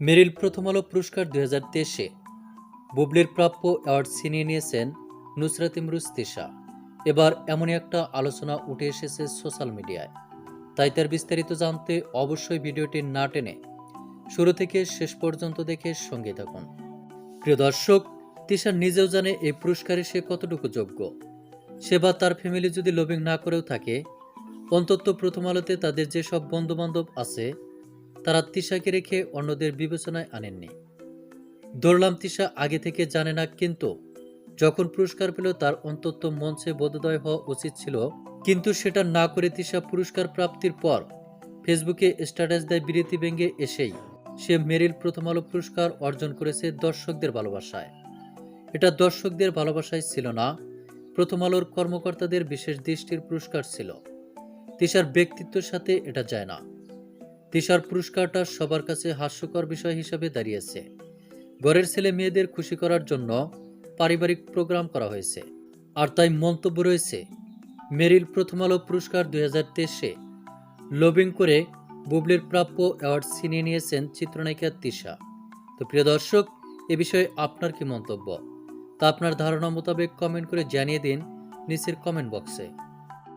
মেরিল প্রথম আলো পুরস্কার দুই হাজার তেইশে। বুবলির প্রাপ্য অ্যাওয়ার্ড ছিনিয়ে নিয়েছেন নুসরাত ইমরুজ তিশা। এবার এমনই একটা আলোচনা উঠে এসেছে সোশ্যাল মিডিয়ায়। তাই তার বিস্তারিত জানতে অবশ্যই ভিডিওটি না টেনে শুরু থেকে শেষ পর্যন্ত দেখে সঙ্গে থাকুন। প্রিয় দর্শক, তিশা নিজেও জানে এই পুরস্কারে সে কতটুকু যোগ্য। সে বা তার ফ্যামিলি যদি লবিং না করেও থাকে, অন্তত প্রথম আলোতে তাদের যেসব বন্ধুবান্ধব আছে তারা তিশাকে রেখে অন্যদের বিবেচনায় আনেননি। দৌড়লাম তিশা আগে থেকে জানে না, কিন্তু যখন পুরস্কার পেল তার অন্তত মঞ্চে বোধোদয় হওয়া উচিত ছিল। কিন্তু সেটা না করে তিশা পুরস্কার প্রাপ্তির পর ফেসবুকে স্ট্যাটাস দেয় বিরতি ব্যঙ্গে এসেই সে মেরিল প্রথম আলো পুরস্কার অর্জন করেছে দর্শকদের ভালোবাসায়। এটা দর্শকদের ভালোবাসায় ছিল না, প্রথম আলোর কর্মকর্তাদের বিশেষ দৃষ্টির পুরস্কার ছিল। তিশার ব্যক্তিত্বের সাথে এটা যায় না। তিশার পুরস্কারটা সবার কাছে হাস্যকর বিষয় হিসাবে দাঁড়িয়েছে। ঘরের ছেলে মেয়েদের খুশি করার জন্য পারিবারিক প্রোগ্রাম করা হয়েছে। আর তাই মন্তব্য রয়েছে, মেরিল প্রথম আলো পুরস্কার দুই হাজার তেইশে। লবিং করে বুবলির প্রাপ্য অ্যাওয়ার্ড ছিনিয়ে নিয়েছেন চিত্রনায়িকা তিশা। তো প্রিয় দর্শক, এ বিষয়ে আপনার কি মন্তব্য? তা আপনার ধারণা মোতাবেক কমেন্ট করে জানিয়ে দিন নিচের কমেন্ট বক্সে।